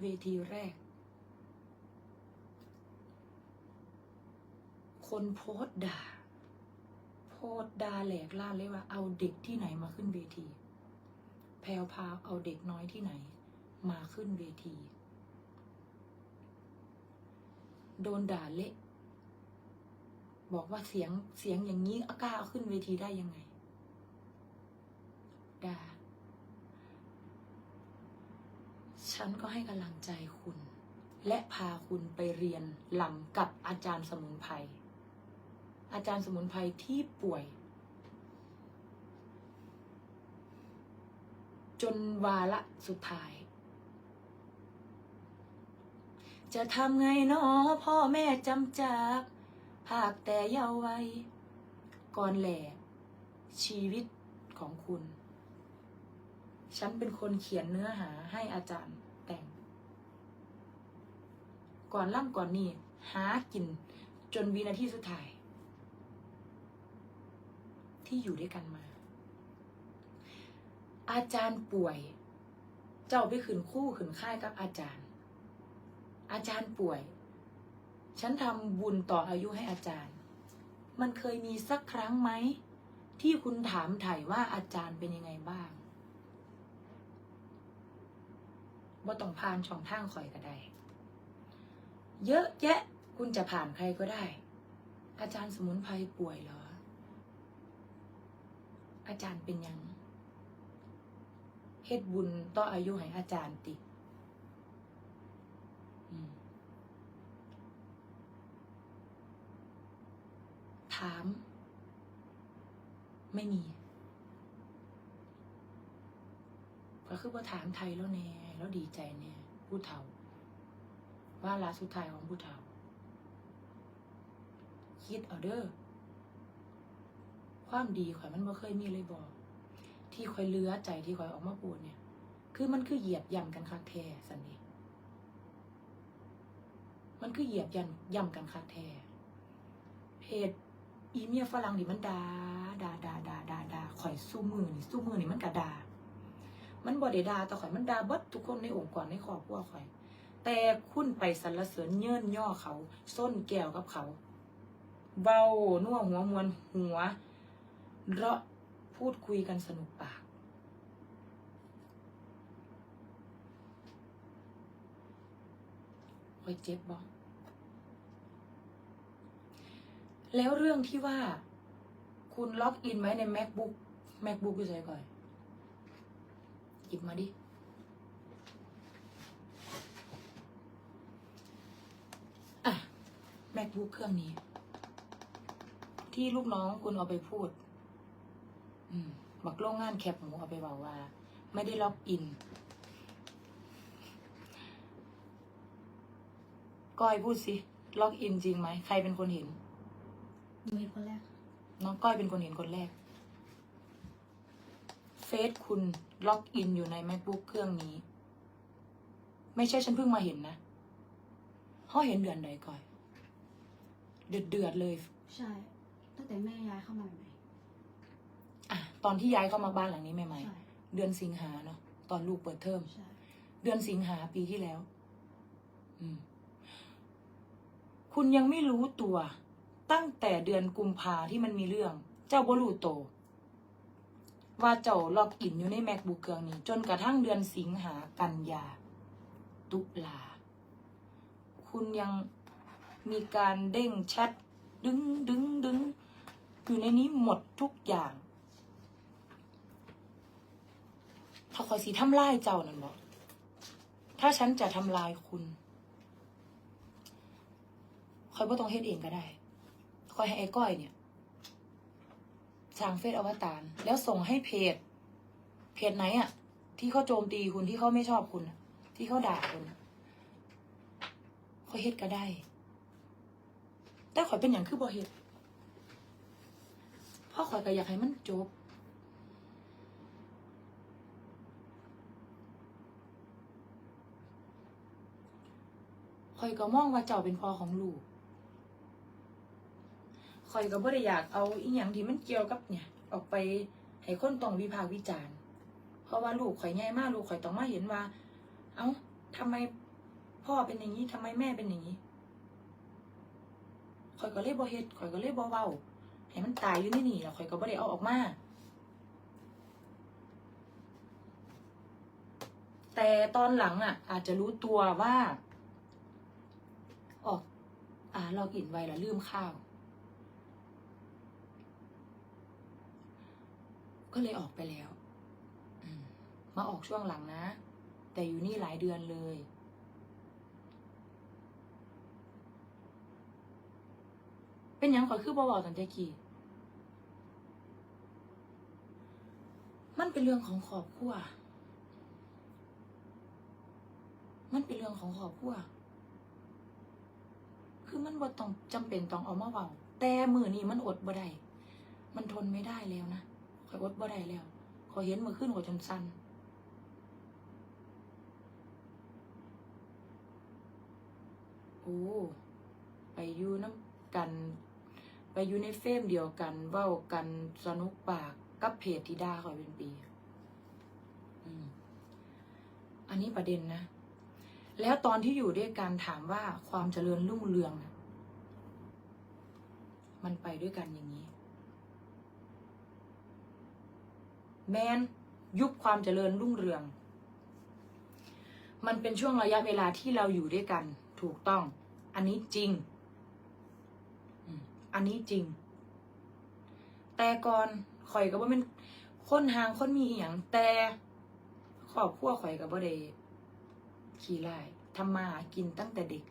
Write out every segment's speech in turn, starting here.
เวทีแรก คนโพสต์ด่า โพสต์ด่าแหลกล่าเลยว่า เอาเด็กที่ไหนมาขึ้นเวที แพลวพาเอาเด็กน้อยที่ไหน มาขึ้นเวที โดนด่าเละ บอกว่าเสียงเสียงอย่างนี้อากล้าเอาขึ้นเวทีได้ยังไง ด่า ฉันก็ให้กำลังใจคุณ และพาคุณไปเรียนหลำกับอาจารย์สมุนไพรอาจารย์สมุนไพรที่ป่วย จนวาระสุดท้าย จะทำไงเนาะพ่อแม่จำจากหากแต่เยาว์วัยก่อนแหล่ชีวิตของคุณ ฉันเป็นคนเขียนเนื้อหาให้อาจารย์แต่ง ก่อนล่ำก่อนนี่หากิน จนวินาทีสุดท้าย ที่อยู่ด้วยกันมา อาจารย์ป่วย เจ้าไปขืนคู่ขืนค่ายกับอาจารย์ อาจารย์ป่วย ฉันทำบุญต่ออายุให้อาจารย์ มันเคยมีสักครั้งไหม ที่คุณถามไถ่ว่าอาจารย์เป็นยังไงบ้าง ว่าต้องผ่านช่องทางข่อยก็ได้ เยอะแยะคุณจะผ่านใครก็ได้ อาจารย์สมุนไพรป่วยเหรอ อาจารย์เป็นยังเฮ็ดบุญต่ออายุให้อาจารย์ติถาม ไม่มี ก็ คือว่าถามไทยแล้วแน่แล้วดีใจแน่ผู้เฒ่า ว่าลาสุดท้ายของผู้เฒ่า คิดเอาเด้อความดีข่อยมันบ่เคยมีเลยบอกที่ข่อยเลือใจที่ข่อยออกมาพูดเนี่ย คือมันคือเหยียบย่ำกันคักแท้สันนี่มันคือเหยียบยันย่ำกันคักแท้เพจอีเมียฝรั่งนี่มันดาดาดาดาดาดาข่อยสู้มือนี่สู้มือนี่มันกระดา มันบ่ได้ด่าแต่ข่อยมันด่าเบิดทุกคนในองค์กรในครอบครัวข่อย แต่คุณไปสรรเสริญเยินย่อเขาส้นแก้วกับเขาเบานัวหัวมวนหัวเราะพูดคุยกันสนุกปากข่อยเจ็บบ่แล้วเรื่องที่ว่า คุณล็อกอินไว้ใน macbook macbook อยู่ใส่ก่อน ยิบมาดิอะ macbook เครื่องนี้ ที่ลูกน้องคุณเอาไปพูด อืมบักโรงงานแคปหมูเอาไปบอกว่า ไม่ได้ล็อกอินก้อยพูดสิล็อกอินจริงไหมใครเป็นคนเห็น หนูเห็นคนแรก น้องก้อยเป็นคนเห็นคนแรก เฟซคุณล็อกอินอยู่ใน macbook เครื่องนี้ ไม่ใช่ฉันเพิ่งมาเห็นนะเขาเห็นเดือนใดก่อยเดือดเดือดๆเลย ใช่ ตั้งแต่แม่ย้ายเข้ามาใหม่อะตอนที่ย้ายเข้ามาบ้านหลังนี้ใหๆม่ใช่ๆเดือนสิงหาเนาะตอนลูกเปิดเทอมใช่เดือนสิงหาปีที่แล้ว อืม คุณยังไม่รู้ตัว ตั้งแต่เดือนกุมภาที่มันมีเรื่อง เจ้าบรูโต ว่าเจ้าล็อกอินอยู่ใน macbook เครื่องนี้ จนกระทั่งเดือนสิงหากันยา ตุลา คุณยังมีการเด้งแชทดึงดึงดึงอยู่ในนี้หมดทุกอย่างถ้าคอยสีทำลายเจ้านั่นบอกถ้าฉันจะทำลายคุณคอยบ่ต้องเฮ็ดเองก็ได้คอยให้ไอ้ก้อยเนี่ย สร้างเฟซอวตารแล้วส่งให้เพจ เพจไหนอะที่เขาโจมตีคุณที่เขาไม่ชอบคุณ ที่เขาด่าคุณอะคอเฮ็ดก็ได้ แต่ข่อยเป็นอย่างคือบ่เฮ็ดพราะข่อยก็อยากให้มันจบคอยก็มองว่าเจ้าเป็นพ่อของลูก คอยก็บ่ได้อยากเอาอีหยังที่มันเกี่ยวกับเนี่ย ออกไปให้คนต้องวิพากษ์วิจารณ์ เพราะว่าลูกข่อยใหญ่มากลูกข่อยต้องมาเห็นว่า เอ้าทำไมพ่อเป็นอย่างนี้ทำไมแม่เป็นอย่างนี้ข่อยก็เลยบ่เฮ็ดข่อยก็เลยบ่เว้าให้มันตายอยู่ในี่นี่แล้วข่อยก็บ่ได้เอาออกมา แต่ตอนหลังอะ อาจจะรู้ตัวว่า ออก อ่าเรากินไวแล้วลืมข้าว ก็เลยออกไปแล้วมาออกช่วงหลังนะ แต่อยู่นี่หลายเดือนเลย เป็นยังขอคือบ่บอกตั้งแต่กี้มันเป็นเรื่องของครอบครัวมันเป็นเรื่องของครอบครัวคือมันบ่ต้องจำเป็นต้องเอามาเว้าแต่มือนี้มันอดบ่ได้มันทนไม่ได้แล้วนะ อยอดบ่ได้แล้วขอเห็นมือขึ้นข่อจนสั่นโอ้ไปอยู่น้ำกัน ไปอยู่ในเฟมเดียวกันเว้ากันสนุกปากกับเพจที่ด่าข่อยเป็นปีอันนี้ประเด็นนะ แล้วตอนที่อยู่ด้วยกันถามว่าความเจริญรุ่งเรืองนะมันไปด้วยกันอย่างนี้ แมนยุคความเจริญรุ่งเรือง มันเป็นช่วงระยะเวลาที่เราอยู่ด้วยกันถูกต้อง อันนี้จริง อันนี้จริง แต่ก่อนข่อยก็บ่เป็นคนห่างคนมีอีหยังแต่ครอบครัวข่อยก็บ่ได้ขี้ไล่ทำมาหากินตั้งแต่เด็ก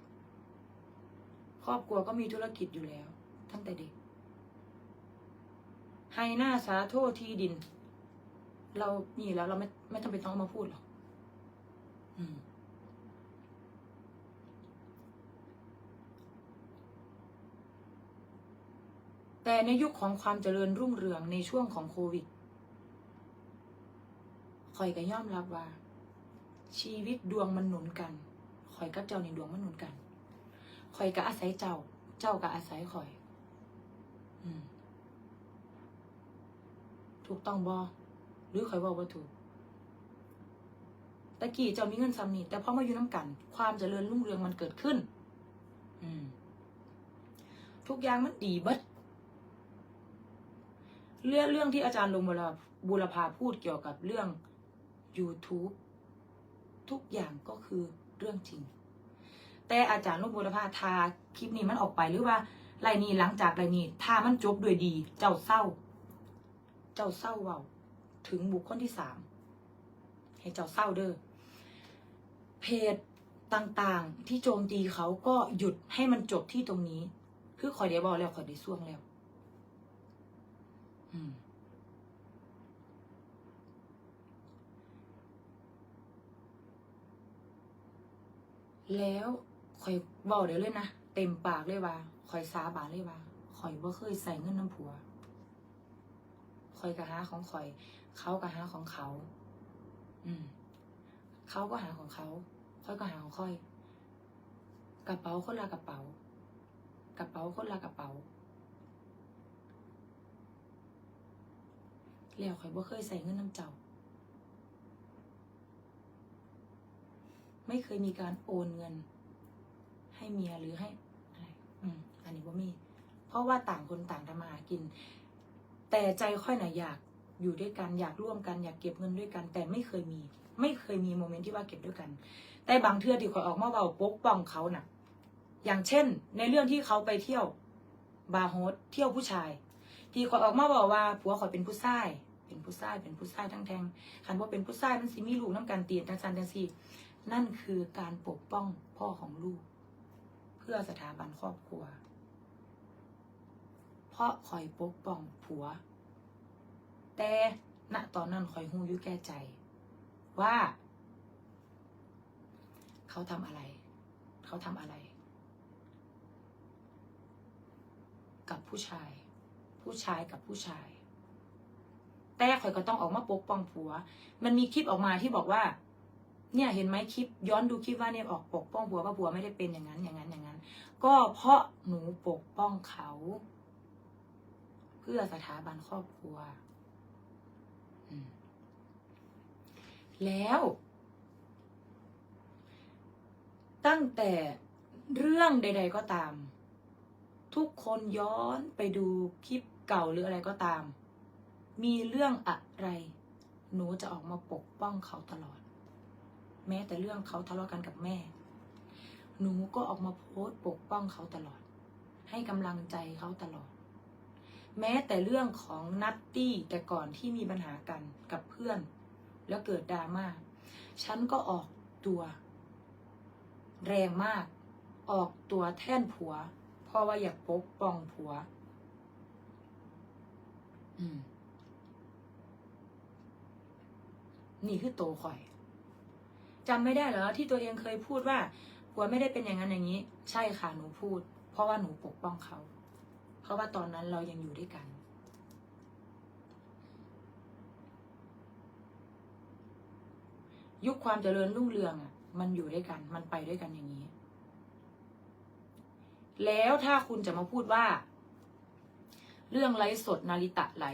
ครอบครัวก็มีธุรกิจอยู่แล้ว ตั้งแต่เด็กให้หน้าสาโทษที่ดิน เรามีแล้ว เราไม่ไม่จำเป็นต้องมาพูดหรอกอืมแต่ในยุคของความเจริญรุ่งเรืองในช่วงของโควิดคอยก็ย่อมรับว่า ชีวิตดวงมันหนุนกันคอยกับเจ้าในดวงมันหนุนกันคอยก็อาศัยเจ้า เจ้าก็อาศัยคอย อืม ถูกต้องบอ หรือคอยบอกว่าถูกตะกี้เจ้ามีเงินซ้ำนี่แต่พอมาอยู่น้ำกัน ความเจริญรุ่งเรืองมันเกิดขึ้น อืม ทุกอย่างมันดีเบิดเรื่องเรื่องที่อาจารย์ลงบุรบุรพาพูดเกี่ยวกับเรื่อง YouTube ทุกอย่างก็คือเรื่องจริง แต่อาจารย์ลงบุรพาทาคลิปนี้มันออกไปหรือว่าไรนี้หลังจากไรนี้ถ้ามันจบด้วยดี เจ้าเศร้า เจ้าเศร้าเว้า ถึงบุคคลที่สามให้เจ้าเศร้าเด้อเพจต่างๆ ที่โจมตีเขาก็หยุดให้มันจบที่ตรงนี้ คือคอยได้บอกแล้วคอยได้ส่วงแล้วแล้วคอยบอกเดี๋ยวเลยนะ เต็มปากเลยว่าคอยสาบานเลยว่าคอยบ่เคยใส่เงินน้ำผัว อยกะหาของคอย เขากะหาของเขา อืม เขาก็หาของเขาค่อยก็หาของค่อย กระเป๋าคนละกระเป๋า กระเป๋าคนละกระเป๋าแล้วข่อยบ่เคยใส่เงินน้ำเจ้า ไม่เคยมีการโอนเงิน ให้เมียหรือให้อะไร อืม อันนี้ว่มี เพราะว่าต่างคนต่างทำมาหากิน แต่ใจค่อยหน่อยอยากอยู่ด้วยกันอยากร่วมกันอยากเก็บเงินด้วยกัน แต่ไม่เคยมี ไม่เคยมีโมเมนต์ที่ว่าเก็บด้วยกัน แต่บางเทื่อที่ข่อยออกมาเบาปกป้องเขาน่ะ อย่างเช่น ในเรื่องที่เขาไปเที่ยวบาร์โฮสเที่ยวผู้ชาย ที่ข่อยออกมาบอกว่าผัวข่อยเป็นผู้ชายเป็นผู้ชายเป็นผู้ชายทั้งแทงคันว่าเป็นผู้ชายมันสิมีลูกน้ำกันตียนจังซันจังซีนั่นคือการปกป้องพ่อของลูก เพื่อสถาบันครอบครัว เพราะคอยปกป้องผัว แต่ณตอนนั้นคอยหูอยู่แก่ใจ ว่า เขาทำอะไร เขาทำอะไร กับผู้ชาย ผู้ชายกับผู้ชาย แต่ข่อยก็ต้องออกมาปกป้องผัว มันมีคลิปออกมาที่บอกว่า เนี่ยเห็นไหมคลิป ย้อนดูคลิปว่าเนี่ยออกปกป้องผัวว่าผัวไม่ได้เป็นอย่างนั้นอย่างนั้นอย่างนั้น ก็เพราะหนูปกป้องเขา เพื่อสถาบันครอบครัว แล้ว ตั้งแต่เรื่องใด ๆ ก็ตาม ทุกคนย้อนไปดูคลิปเก่าหรืออะไรก็ตาม มีเรื่องอะไร หนูจะออกมาปกป้องเขาตลอด แม้แต่เรื่องเขาทะเลาะกันกับแม่ หนูก็ออกมาโพสต์ปกป้องเขาตลอด ให้กำลังใจเขาตลอด แม้แต่เรื่องของนัตตี้แต่ก่อนที่มีปัญหากันกับเพื่อน แล้วเกิดดราม่าฉันก็ออกตัว แรงมาก ออกตัวแท่นผัว เพราะว่าอยากปกป้องผัว อืมนี่คือโตข่อยจำไม่ได้เหรอที่ตัวเองเคยพูดว่าผัวไม่ได้เป็นอย่างนั้นอย่างนี้ ใช่ค่ะหนูพูด เพราะว่าหนูปกป้องเขา เพราะว่าตอนนั้นเรายังอยู่ด้วยกัน ยุคความเจริญรุ่งเรืองอะ มันอยู่ด้วยกัน มันไปด้วยกันอย่างนี้ แล้วถ้าคุณจะมาพูดว่า เรื่องไลฟ์สดนาริตะไล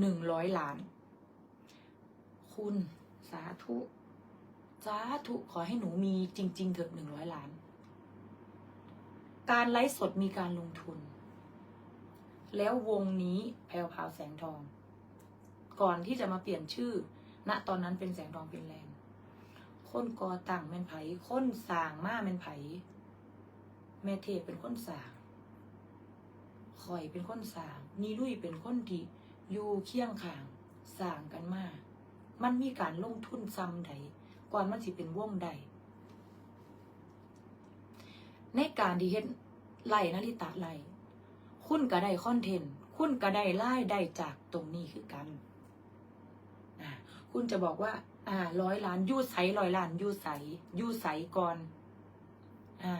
หนึ่งร้อยล้าน คุณสาธุสาธุขอให้หนูมีจริง ๆ เถอะหนึ่งร้อยล้าน การไลฟ์สดมีการลงทุน แล้ววงนี้แพลวพาวแสงทอง ก่อนที่จะมาเปลี่ยนชื่อ ณตอนนั้นเป็นแสงทองเป็นแลนด์คนกอตั้งแม่นไผ่คนสางมาแม่นไผ่แม่เทพเป็นคนสางข่อยเป็นคนสางนีลุยเป็นคนที่อยู่เคียงข้างสางกันมา มันมีการลงทุนซ้ำใดก่อนมันสิเป็นวงใด ในการที่เฮ็ดไล่นาริตะไล่ คุณก็ได้คอนเทนต์คุณก็ได้รายได้จากตรงนี้คือกัน คุณจะบอกว่า อ่าร้อยล้านยูใสร้อยล้านยูใสยูใสก่อนอ่า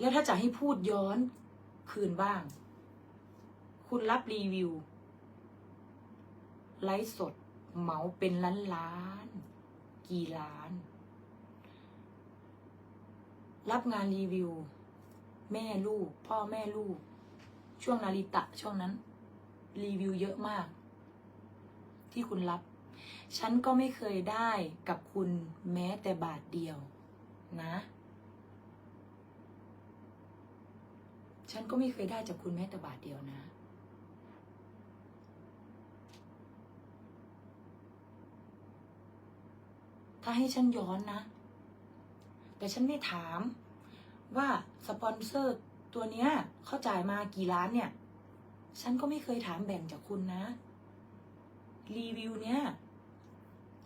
แล้วถ้าจะให้พูดย้อนคืนบ้าง คุณรับรีวิว ไลฟ์สดเหมาเป็นล้านล้าน กี่ล้าน รับงานรีวิว แม่ลูก พ่อแม่ลูก ช่วงนาริตะช่วงนั้น รีวิวเยอะมาก ที่คุณรับ ฉันก็ไม่เคยได้กับคุณแม้แต่บาทเดียว นะ ฉันก็ไม่เคยได้จากคุณแม้แต่บาทเดียวนะถ้าให้ฉันย้อนนะ แต่ฉันไม่ถาม ว่าสปอนเซอร์ตัวเนี้ยเขาจ่ายมากี่ล้านเนี่ย ฉันก็ไม่เคยถามแบ่งจากคุณนะ รีวิวเนี้ย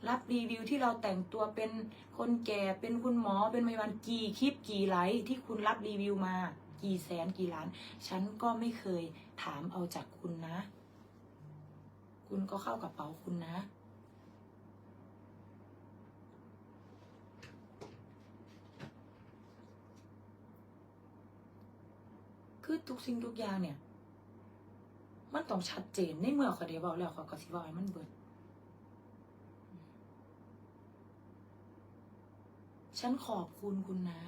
รับรีวิวที่เราแต่งตัวเป็นคนแก่เป็นคุณหมอเป็นพยาบาลกี่คลิปกี่ไลค์ที่คุณรับรีวิวมา กี่แสนกี่ล้าน ฉันก็ไม่เคยถามเอาจากคุณนะ คุณก็เข้ากระเป๋าคุณนะ คือทุกสิ่งทุกอย่างเนี่ย มันต้องชัดเจนในเมื่อเขาได้บอกแล้วเขาก็สิบอกให้มันเบิดฉันขอบคุณคุณนะ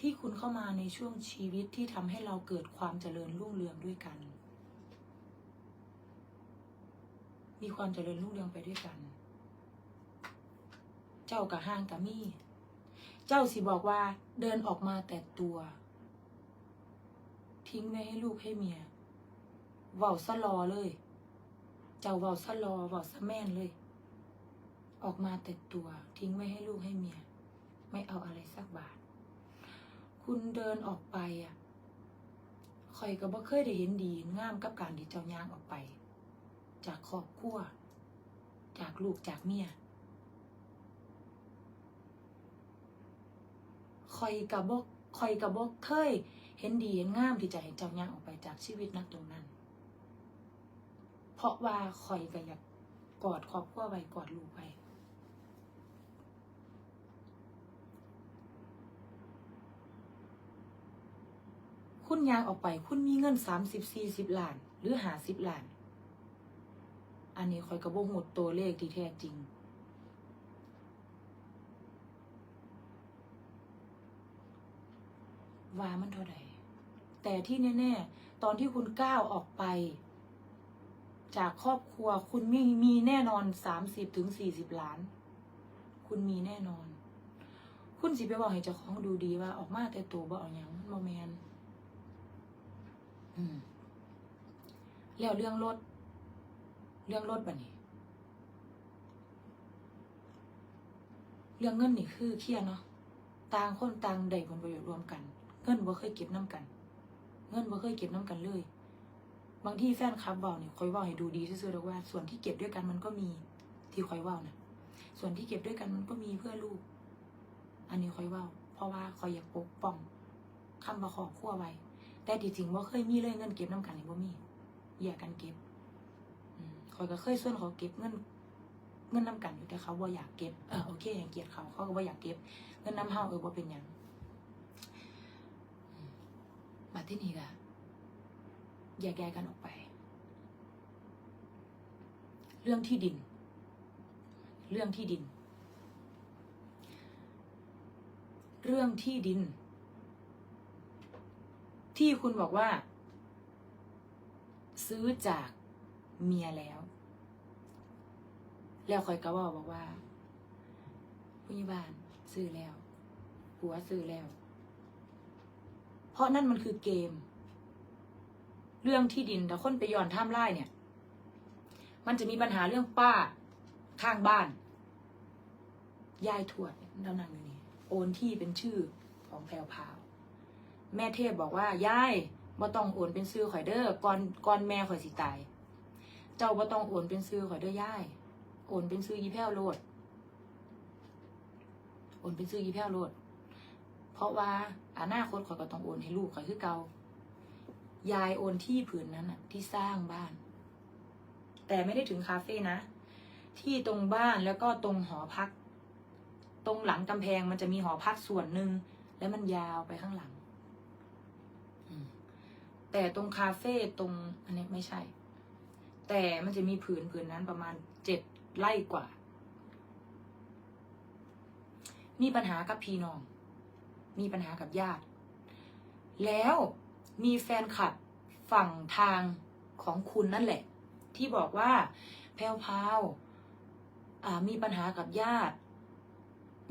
ที่คุณเข้ามาในช่วงชีวิตที่ทำให้เราเกิดความเจริญรุ่งเรืองด้วยกัน มีความเจริญรุ่งเรืองไปด้วยกัน เจ้ากับห้างกับมี่ เจ้าสิบอกว่าเดินออกมาแต่ตัว ทิ้งไว้ให้ลูกให้เมียเว้าซะรอเลย เจ้าเว้าซะรอเว้าซะแม่นเลย ออกมาแต่ตัว ทิ้งไว้ให้ลูกให้เมีย ไม่เอาอะไรสักบาท คุณเดินออกไปอะคอยก็บ่เคยได้เห็นดีงามกับการที่เจ้าย่างออกไป จากครอบครัว จากลูกจากเมียคอยกับบกคอยกับบกเคย เห็นดีเห็นงามที่จะให้เจ้าย่างออกไปจากชีวิตนักตรงนั้น เพราะว่าคอยก็อยากกอดครอบครัวไว้กอดลูกไว้คุณยางออกไป คุณมีเงินสามสิบสี่สิบล้าน หรือหาสิบล้าน อันนี้คอยกระโบหมดตัวเลขที่แท้จริง ว่ามันเท่าไหร่ แต่ที่แน่ ๆ ตอนที่คุณก้าวออกไป จากครอบครัวคุณมีมีแน่นอนสามสิบถึงสี่สิบล้าน คุณมีแน่นอน คุณสิไปบอกให้เจ้าของดูดีว่าออกมาแต่ตัวบ่เอาหยังโมแมนมแล้วเรื่องรถ เรื่องรถบัดนี้ เรื่องเงินนี่คือเคลียร์เนาะต่างคนต่างได้ผลประโยชน์รวมกัน เงินบ่เคยเก็บน้ำกัน เงินบ่เคยเก็บน้ำกันเลย บางที่แฟนคลับเว้านี่ยคอยว้าให้ดูดีซื่อๆแล้วว่า ส่วนที่เก็บด้วยกันมันก็มีที่คอยว้านะส่วนที่เก็บด้วยกันมันก็มีเพื่อลูก อันนี้คอยว้าเพราะว่าคอยอยากปกป้องคำว่าคอบครัวไว้แต่ที่จริงบ่าเคยมีเลยเงินเก็บน้ำกันนี่บ่มีแยกกันเก็บอคอยก็เคยส่วนเขาเก็บเงินเงินน้ำกันอยู่แต่เขาบ่อยากเก็บเออโอเคอย่างเกียดเขาเขาก็บ่อยากเก็บ เงินน้ำเฮาเออบ่เป็นหยัง มาที่นี่ก็แยกย้ายกันออกไป เรื่องที่ดิน เรื่องที่ดิน เรื่องที่ดิน ที่คุณบอกว่า ซื้อจากเมียแล้ว แล้วคอยก็บอกบอกว่าผู้ใหญ่บ้านซื้อแล้วผัวซื้อแล้ว เพราะนั่นมันคือเกม เรื่องที่ดินแต่คนไปย้อนท่ามไร่เนี่ย มันจะมีปัญหาเรื่องป้าข้างบ้าน ยายทวดเรานั่งอยู่นี่โอนที่เป็นชื่อของแพรวพาวแม่เทพบอกว่ายายบ่ต้องโอนเป็นซื้อข่อยเด้อก่อนก่อนแม่ข่อยสิตาย เจ้าบ่ต้องโอนเป็นซื้อข่อยเด้อยายโอนเป็นซื้อยีแพ้วโลดโอนเป็นซื้อยีแพ้วโลด เพราะว่าอนาคตข่อยก็ต้องโอนให้ลูกข่อยคือเก่ายายโอนที่ผืนนั้นน่ะที่สร้างบ้าน แต่ไม่ได้ถึงคาเฟ่นะ ที่ตรงบ้านแล้วก็ตรงหอพัก ตรงหลังกำแพงมันจะมีหอพักส่วนหนึ่งแล้วมันยาวไปข้างหลังแต่ตรงคาเฟ่ตรงอันนี้ไม่ใช่ แต่มันจะมีผืนผืนนั้นประมาณเจ็ดไร่กว่า มีปัญหากับพี่น้อง มีปัญหากับญาติ แล้วมีแฟนคลับฝั่งทางของคุณนั่นแหละ ที่บอกว่าแพลวพาวมีปัญหากับญาติ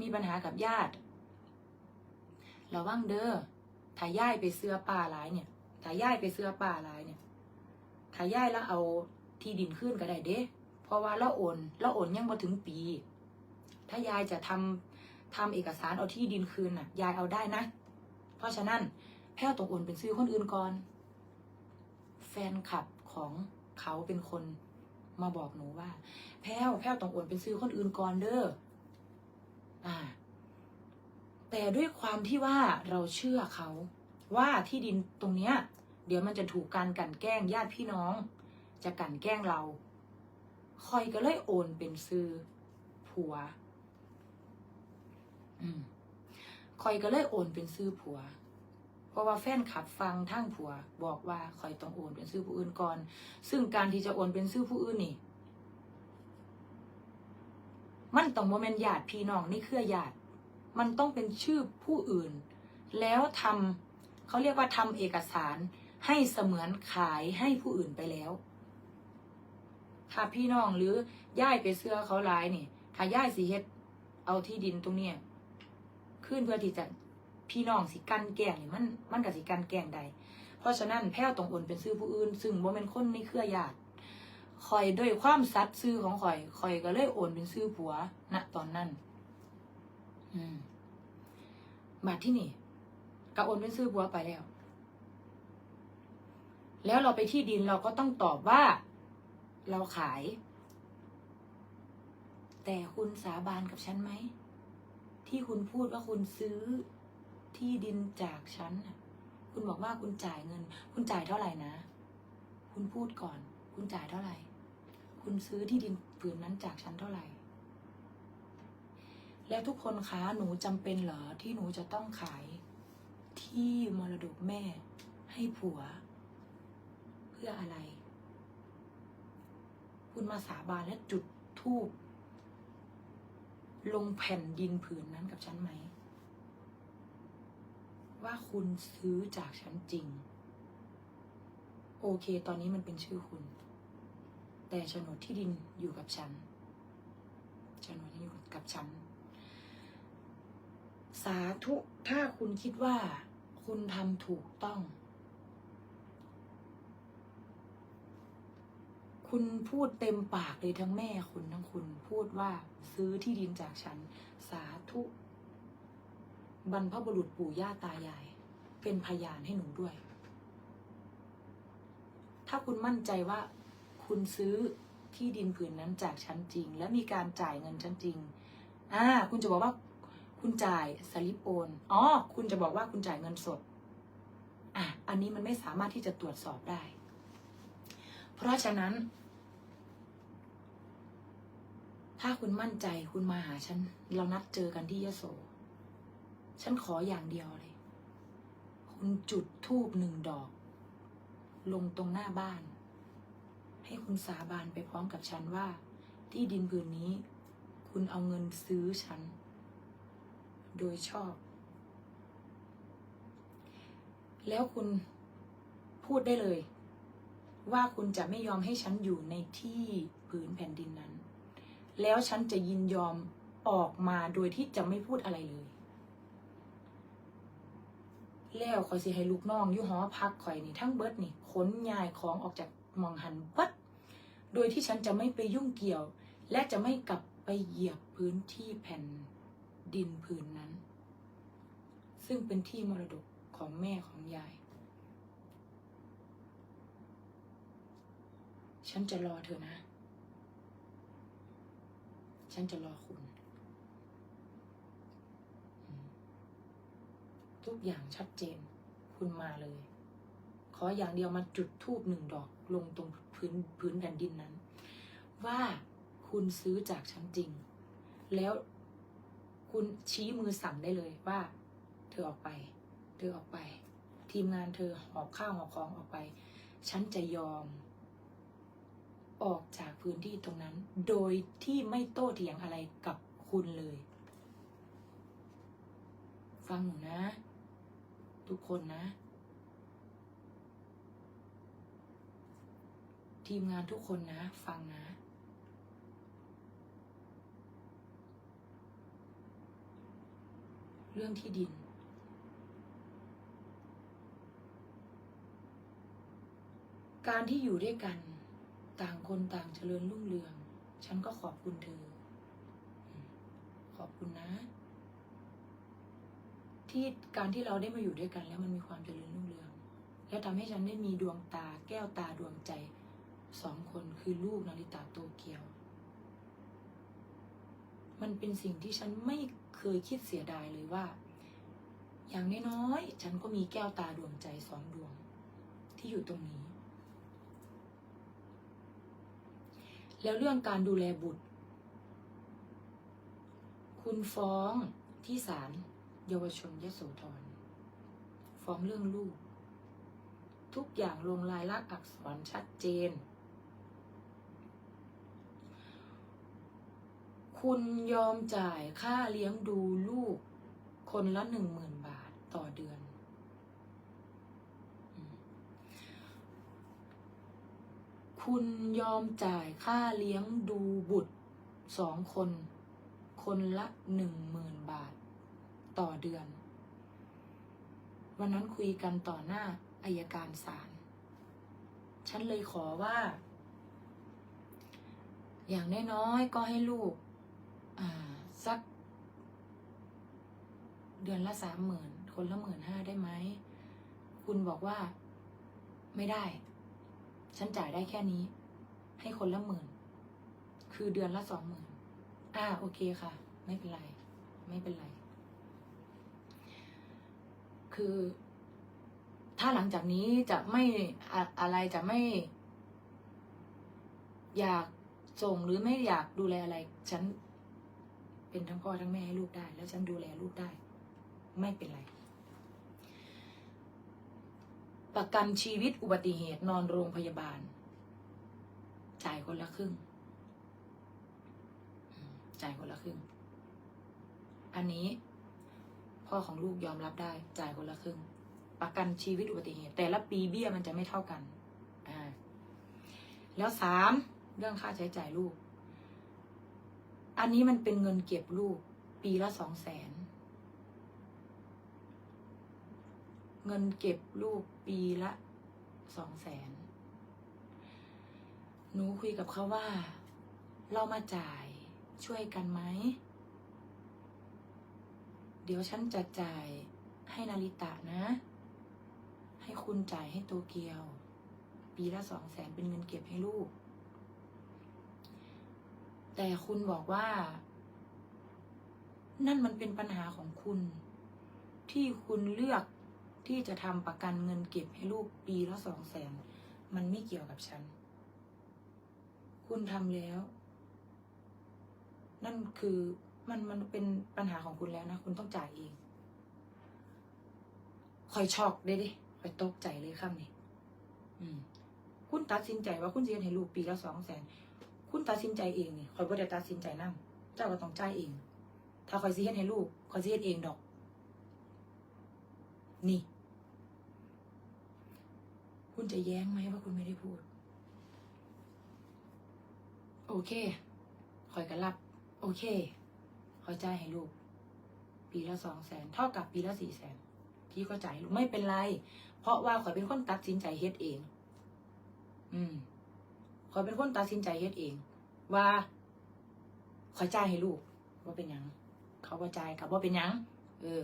มีปัญหากับญาติระวังเด้อถ้าย่ายไปเสื้อป่าหลายเนี่ยถ้าย่ายไปเสื้อป่าหลายเนี่ยถ้าย่ายแล้วเอาที่ดินขึ้นก็ได้เด้เพราะว่าเราโอนเราโอนยังมาถึงปี ถ้ายายจะทำ ทำเอกสารเอาที่ดินคืนน่ะ ยายเอาได้นะ เพราะฉะนั้นแพ้วต้องโอนเป็นซื้อคนอื่นก่อน แฟนคลับของเขาเป็นคนมาบอกหนูว่า แพ้วแพ้วต้องโอนเป็นซื้อคนอื่นก่อนเด้ออ่า แต่ด้วยความที่ว่าเราเชื่อเขาว่าที่ดินตรงเนี้ย เดี๋ยวมันจะถูกการกันแกล้งญาติพี่น้อง จะกันแกล้งเราคอยก็เลยโอนเป็นซื้อผัว คอยก็เลยโอนเป็นซื้อผัว เพราะว่าแฟนขับฟังทั้งผัว บอกว่าคอยต้องโอนเป็นซื้อผู้อื่นก่อน ซึ่งการที่จะโอนเป็นซื้อผู้อื่นนี่ มันต้องโมเมนต์ญาติพี่น้องนี่เครือญาติ มันต้องเป็นชื่อผู้อื่น แล้วทำเขาเรียกว่าทำเอกสารให้เสมือนขายให้ผู้อื่นไปแล้ว ถ้าพี่น้องหรือย่ายไปเสื้อเขาหลายนี่ ถ้าย่ายสีเฮ็ด เอาที่ดินตรงเนี้ย ขึ้นเพื่อที่จะพี่น้องสิกันแกล้งนี่มันมันกับสิกันแกล้งใด เพราะฉะนั้นแพ้วต้องโอนเป็นซื้อผู้อื่น ซึ่งบ่เป็นคนในเครือญาติคอยด้วยความซัดซื้อของคอยคอยก็เลยโอนเป็นซื้อผัวณตอนนั้น อืมมาที่นี่ก็โอนเป็นซื้อผัวไปแล้ว แล้วเราไปที่ดินเราก็ต้องตอบว่า เราขาย แต่คุณสาบานกับฉันไหม ที่คุณพูดว่าคุณซื้อที่ดินจากฉันคุณบอกว่าคุณจ่ายเงิน คุณจ่ายเท่าไหร่นะ คุณพูดก่อน คุณจ่ายเท่าไหร่ คุณซื้อที่ดินผืนนั้นจากฉันเท่าไหร่ แล้วทุกคนคะหนูจำเป็นเหรอที่หนูจะต้องขายที่มรดกแม่ให้ผัว เพื่ออะไร คุณมาสาบานและจุดธูป ลงแผ่นดินผืนนั้นกับฉันไหม ว่าคุณซื้อจากฉันจริง โอเค ตอนนี้มันเป็นชื่อคุณ แต่โฉนดที่ดินอยู่กับฉันโฉนดที่อยู่กับฉัน สาธุถ้าคุณคิดว่าคุณทำถูกต้อง คุณพูดเต็มปากเลยทั้งแม่คุณทั้งคุณพูดว่าซื้อที่ดินจากฉัน สาธุ บรรพบุรุษปู่ย่าตายาย เป็นพยานให้หนูด้วย ถ้าคุณมั่นใจว่า คุณซื้อที่ดินผืนนั้นจากฉันจริง และมีการจ่ายเงินฉันจริงอ่าคุณจะบอกว่า คุณจ่ายสลิปโอนอ๋อคุณจะบอกว่าคุณจ่ายเงินสดอะอันนี้มันไม่สามารถที่จะตรวจสอบได้ เพราะฉะนั้น ถ้าคุณมั่นใจคุณมาหาฉัน เรานัดเจอกันที่ยโส ฉันขออย่างเดียวเลย คุณจุดทูบหนึ่งดอก ลงตรงหน้าบ้าน ให้คุณสาบานไปพร้อมกับฉันว่า ที่ดินผืนนี้ คุณเอาเงินซื้อฉัน โดยชอบ แล้วคุณพูดได้เลย ว่าคุณจะไม่ยอมให้ฉันอยู่ในที่ผืนแผ่นดินนั้น แล้วฉันจะยินยอมออกมาโดยที่จะไม่พูดอะไรเลย แล้วคอยสิให้ลูกน้องอยู่หอพักคอยนี่ทั้งเบิดนี่ขนย้ายของออกจากมองหันเบิดโดยที่ฉันจะไม่ไปยุ่งเกี่ยว และจะไม่กลับไปเหยียบพื้นที่แผ่นดินผืนนั้น ซึ่งเป็นที่มรดกของแม่ของยาย ฉันจะรอเธอนะ ฉันจะรอคุณ ทุกอย่างชัดเจน คุณมาเลย ขออย่างเดียวมาจุดทูบหนึ่งดอกลงตรงพื้นพื้นแผ่นดินนั้น ว่าคุณซื้อจากฉันจริง แล้วคุณชี้มือสั่งได้เลยว่า เธอออกไป เธอออกไป ทีมงานเธอหอบข้าวหอบของออกไป ฉันจะยอม ออกจากพื้นที่ตรงนั้น โดยที่ไม่โต้เถียงอะไรกับคุณเลย ฟังหนูนะ ทุกคนนะ ทีมงานทุกคนนะ ฟังนะ เรื่องที่ดินการที่อยู่ด้วยกัน ต่างคนต่างเจริญรุ่งเรือง ฉันก็ขอบคุณเธอ ขอบคุณนะ ที่การที่เราได้มาอยู่ด้วยกัน แล้วมันมีความเจริญรุ่งเรือง และทำให้ฉันได้มีดวงตาแก้วตาดวงใจสองคนคือลูกนาริตาโตเกียว มันเป็นสิ่งที่ฉันไม่เคยคิดเสียดายเลยว่า อย่างน้อยๆฉันก็มีแก้วตาดวงใจสองดวง ที่อยู่ตรงนี้ แล้วเรื่องการดูแลบุตร คุณฟ้องที่ศาลเยาวชนยโสธรฟ้องเรื่องลูก ทุกอย่างลงลายลักษณ์อักษรชัดเจน คุณยอมจ่ายค่าเลี้ยงดูลูก คนละหนึ่งหมื่นบาทต่อเดือนอืม คุณยอมจ่ายค่าเลี้ยงดูบุตรสองคน คนละหนึ่งหมื่นบาท ต่อเดือน วันนั้นคุยกันต่อหน้าอายการศาลฉันเลยขอว่า อย่างน้อยๆก็ให้ลูกสัก เดือนละสามหมื่นคนละหมื่นห้าได้ไหม คุณบอกว่าไม่ได้ ฉันจ่ายได้แค่นี้ ให้คนละหมื่น คือเดือนละสองหมื่นอ่าโอเคค่ะ ไม่เป็นไร ไม่เป็นไร คือ ถ้าหลังจากนี้จะไม่อะอะไรจะไม่ อยากส่งหรือไม่อยากดูแลอะไร ฉันเป็นทั้งพ่อทั้งแม่ให้ลูกได้ แล้วฉันดูแลลูกได้ ไม่เป็นไร ประกันชีวิตอุบัติเหตุนอนโรงพยาบาล จ่ายคนละครึ่ง จ่ายคนละครึ่ง อันนี้ พ่อของลูกยอมรับได้ จ่ายคนละครึ่ง ประกันชีวิตอุบัติเหตุ แต่ละปีเบี้ยมันจะไม่เท่ากัน อ่า แล้วสามเรื่องค่าใช้จ่ายลูก อันนี้มันเป็นเงินเก็บลูก ปีละสองแสน เงินเก็บลูกปีละสองแสนหนูคุยกับเขาว่า เรามาจ่ายช่วยกันไหม เดี๋ยวฉันจะจ่ายให้นาริตะนะ ให้คุณจ่ายให้โตเกียว ปีละสองแสนเป็นเงินเก็บให้ลูก แต่คุณบอกว่า นั่นมันเป็นปัญหาของคุณ ที่คุณเลือก ที่จะทำประกันเงินเก็บให้ลูกปีละสองแสนมันไม่เกี่ยวกับฉัน คุณทำแล้ว นั่นคือมันมันเป็นปัญหาของคุณแล้วนะ คุณต้องจ่ายเองคอยช็อกเด้ดิคอยตกใจเลยคำนี้อืม คุณตัดสินใจว่าคุณจะเรียนให้ลูกปีละสองแสนคุณตัดสินใจเองนี่คอยบ่ได้ตัดสินใจนั่งเจ้าก็ต้องจ่ายเอง ถ้าคอยสิเฮ็ดให้ลูกคอยสิเฮ็ดเองดอก นี่ คุณจะแย้งไหมว่าคุณไม่ได้พูด โอเคคอยกันรับ โอเคคอยจ่ายให้ลูก ปีละสองแสนเท่ากับปีละสี่แสนพี่ก็จ่ายลูกไม่เป็นไร เพราะว่าคอยเป็นคนตัดสินใจเฮ็ดเอง อืมคอยเป็นคนตัดสินใจเฮ็ดเอง ว่าคอยจ่ายให้ลูกว่าเป็นยัง เขาว่าจ่ายกับว่าเป็นยัง เออ